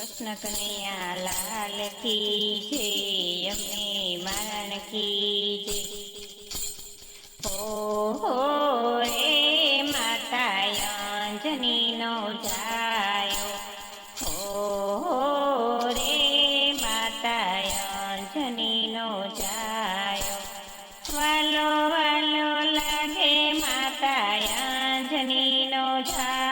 કૃષ્ણ કનૈયા લાલ કી છે અમને મારણ કી જય. ઓહો રે માતા અંજનીનો જાયો ઓહો રે માતા અંજનીનો જાયો વાલો વાલો લાગે માતા અંજનીનો છાયો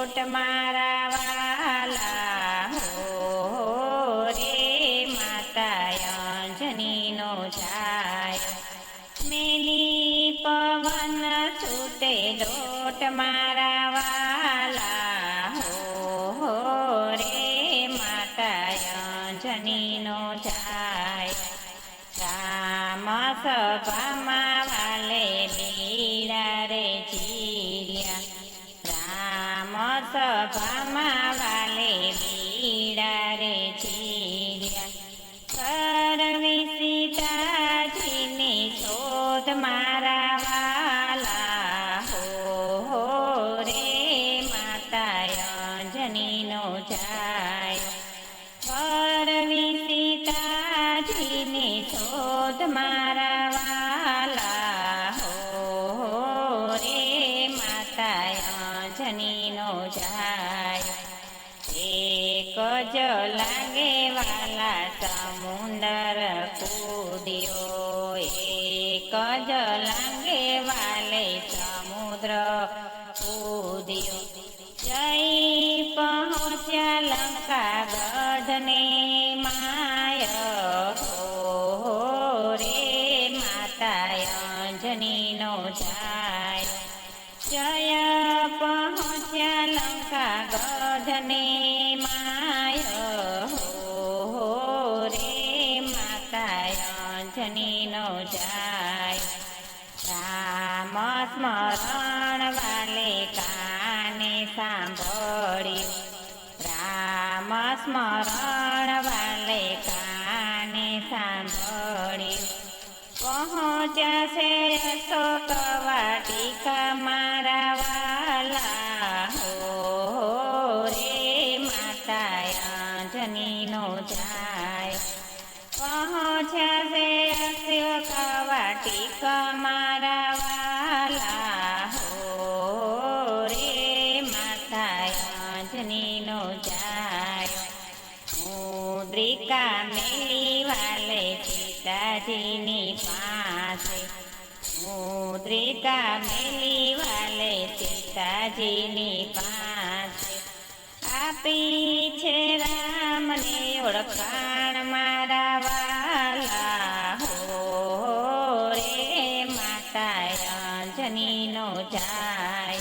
દોટ મારા વાલા હો રે માતા અંજનીનો જાય. મેલી પવન છૂટે દોટ મારા વાલા હો રે માતા અંજનીનો જાય. રામ સભામાં વાલે બીડા રે રામ સભામાં વાલે બીડા રે ચીડ્યા કરવી સીતાજીની શોધ મારા હો રે માતા અંજનીનો જાય કરવી સીતાજીની શોધ મારા કૂદ્યો એક જ લાગે વાલે સમુદ્ર કૂદ્યો જઈ પહોંચ્યા લંકા ગઢને માય. સ્મરણ વાલે કાને સાંભળ્યું રામ સ્મરણ વાલે કાને સાંભળ્યું પહોંચ્યા છે અશોક વાટિકા મારા વાલા હો રે માતા અંજનીનો જાય. પહોંચ્યા મુદ્રિકા મેલી વાલે સીતાજીની પાસે. મુદ્રિકા મેલી વાલે સીતાજીની પાસે. આપી છે રામને ઓળખાણ મારા વાલા. હો રે માતા અંજનીનો જાય.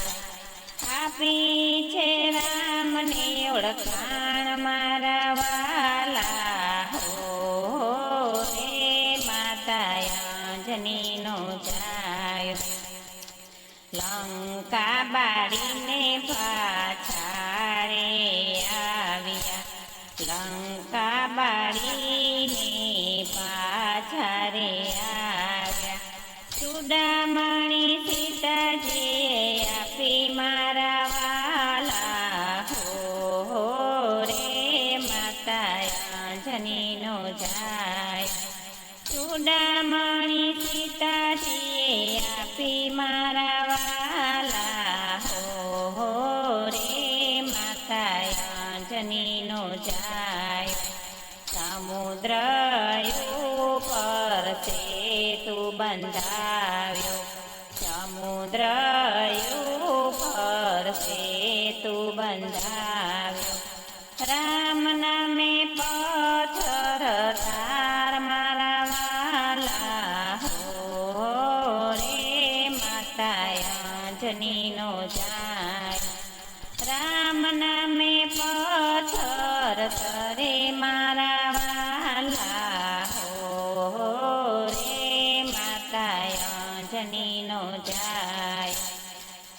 આપી છે રામને ઓળખાણ મારા માતા અંજનીનો જાય. લંકા બાળીને પાછા રે આવ્યા. લંકા બાળીને પાછા રે આવ્યા. ચુડામણી સીતાજીએ આપી મારા વાલા હો રે માતા અંજનીનો જાય. ચુડામણી સીતાજીએ આપી મારા વાલા. હો રે માતા અંજનીનો જાય. સમુદ્ર પર સેતુ બંધાવ્યો. સમુદ્ર ઉપર સેતુ બંધાવ્યો. રામ નામે પથ્થર જાય. રામ નામે પથ્થર તરે મારા વાલા હો રે માતા અંજનીનો જાય.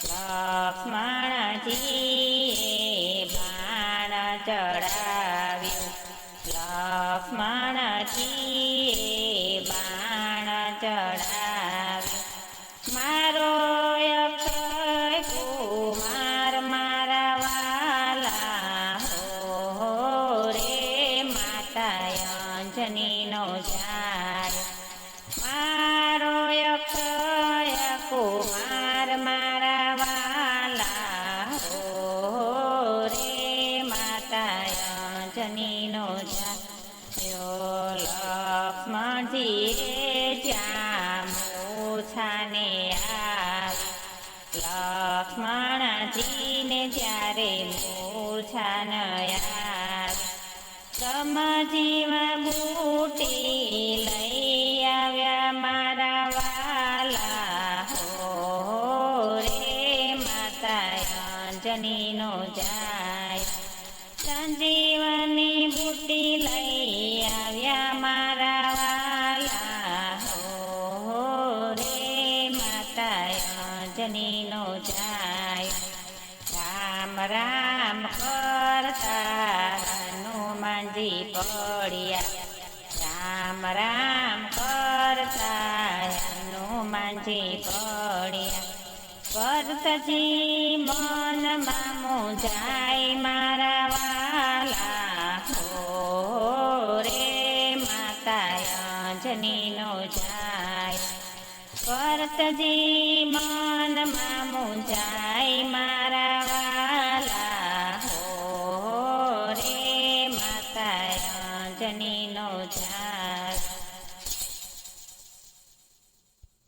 લક્ષ્મણજી બાણ ચડાવ્યું લક્ષ્મણજી બાણ ચડાવ્યું લક્ષ્મણજી રે જ્યાં મૂછાને આવી લક્ષ્મણજીને જ્યારે મૂછાન આવી સમજીવ લઈ આવ્યા મારા વાલા. હો રે માતા જાય. સંજીવની રામ કરતા હનુમાનજી પડ્યા રામ રામ કરતા હનુમાનજી પડ્યા કરતજી મનમાં મુંજાય મારા વાલા. હો રે માતા અંજનીનો જાય. કરતજી મનમાં મુંજાય